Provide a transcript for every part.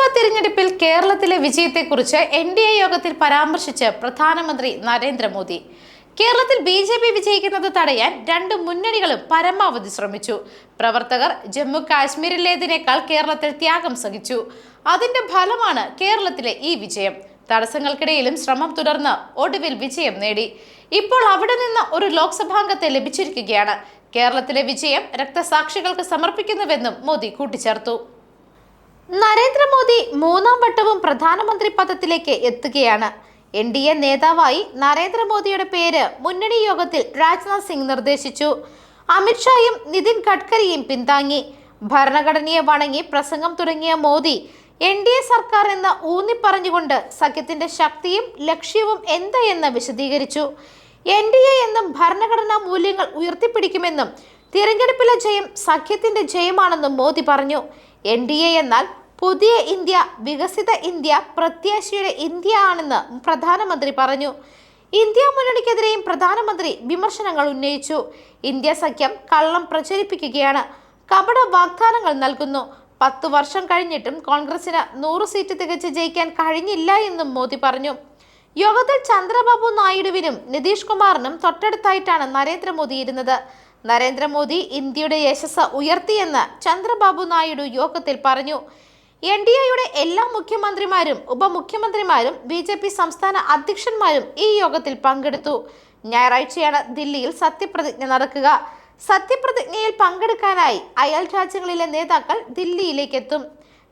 ലോക്സഭാ തിരഞ്ഞെടുപ്പിൽ കേരളത്തിലെ വിജയത്തെക്കുറിച്ച് N D A യോഗത്തിൽ പരാമർശിച്ച് പ്രധാനമന്ത്രി നരേന്ദ്രമോദി. കേരളത്തിൽ ബി ജെ പി വിജയിക്കുന്നത് തടയാൻ രണ്ട് മുന്നണികളും പരമാവധി ശ്രമിച്ചു. പ്രവർത്തകർ ജമ്മു കാശ്മീരിലേതിനേക്കാൾ കേരളത്തിൽ ത്യാഗം സഹിച്ചു. അതിന്റെ ഫലമാണ് കേരളത്തിലെ ഈ വിജയം. തടസ്സങ്ങൾക്കിടയിലും ശ്രമം തുടർന്ന് ഒടുവിൽ വിജയം നേടി. ഇപ്പോൾ അവിടെ നിന്ന് ഒരു ലോക്സഭാംഗത്തെ ലഭിച്ചിരിക്കുകയാണ്. കേരളത്തിലെ വിജയം രക്തസാക്ഷികൾക്ക് സമർപ്പിക്കുന്നുവെന്നും മോദി കൂട്ടിച്ചേർത്തു. നരേന്ദ്രമോദി മൂന്നാം വട്ടവും പ്രധാനമന്ത്രി പദത്തിലേക്ക് എത്തുകയാണ്. എൻ ഡി എ നേതാവായി നരേന്ദ്രമോദിയുടെ പേര് മുന്നണി യോഗത്തിൽ രാജ്നാഥ് സിംഗ് നിർദ്ദേശിച്ചു. അമിത്ഷായും നിതിൻ ഗഡ്കരിയും പിന്താങ്ങി. ഭരണഘടനയെ വണങ്ങി പ്രസംഗം തുടങ്ങിയ മോദി എൻ ഡി എ സർക്കാർ എന്ന് ഊന്നിപ്പറഞ്ഞുകൊണ്ട് സഖ്യത്തിന്റെ ശക്തിയും ലക്ഷ്യവും എന്തെന്ന് വിശദീകരിച്ചു. എൻ ഡി എ എന്നും ഭരണഘടനാ മൂല്യങ്ങൾ ഉയർത്തിപ്പിടിക്കുമെന്നും തിരഞ്ഞെടുപ്പിലെ ജയം സഖ്യത്തിന്റെ ജയമാണെന്നും മോദി പറഞ്ഞു. എൻ ഡി എ എന്നാൽ പുതിയ ഇന്ത്യ വികസിത ഇന്ത്യ പ്രത്യാശയുടെ ഇന്ത്യ ആണെന്ന് പ്രധാനമന്ത്രി പറഞ്ഞു. ഇന്ത്യ മുന്നണിക്കെതിരെയും പ്രധാനമന്ത്രി വിമർശനങ്ങൾ ഉന്നയിച്ചു. ഇന്ത്യ സഖ്യം കള്ളം പ്രചരിപ്പിക്കുകയാണ്. കപട വാഗ്ദാനങ്ങൾ നൽകുന്നു. പത്തു വർഷം കഴിഞ്ഞിട്ടും കോൺഗ്രസിന് നൂറ് സീറ്റ് തികച്ച് ജയിക്കാൻ കഴിഞ്ഞില്ല എന്നും മോദി പറഞ്ഞു. യോഗത്തിൽ ചന്ദ്രബാബു നായിഡുവിനും നിതീഷ് കുമാറിനും തൊട്ടടുത്തായിട്ടാണ് നരേന്ദ്രമോദി ഇരുന്നത്. നരേന്ദ്രമോദി ഇന്ത്യയുടെ യശസ് ഉയർത്തിയെന്ന് ചന്ദ്രബാബു നായിഡു യോഗത്തിൽ പറഞ്ഞു. എൻ ഡി എയുടെ എല്ലാ മുഖ്യമന്ത്രിമാരും ഉപമുഖ്യമന്ത്രിമാരും ബി ജെ പി സംസ്ഥാന അധ്യക്ഷന്മാരും ഈ യോഗത്തിൽ പങ്കെടുത്തു. ഞായറാഴ്ചയാണ് ദില്ലിയിൽ സത്യപ്രതിജ്ഞ നടക്കുക. സത്യപ്രതിജ്ഞയിൽ പങ്കെടുക്കാനായി അയൽ രാജ്യങ്ങളിലെ നേതാക്കൾ ദില്ലിയിലേക്കെത്തും.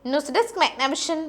News desk Magnavision.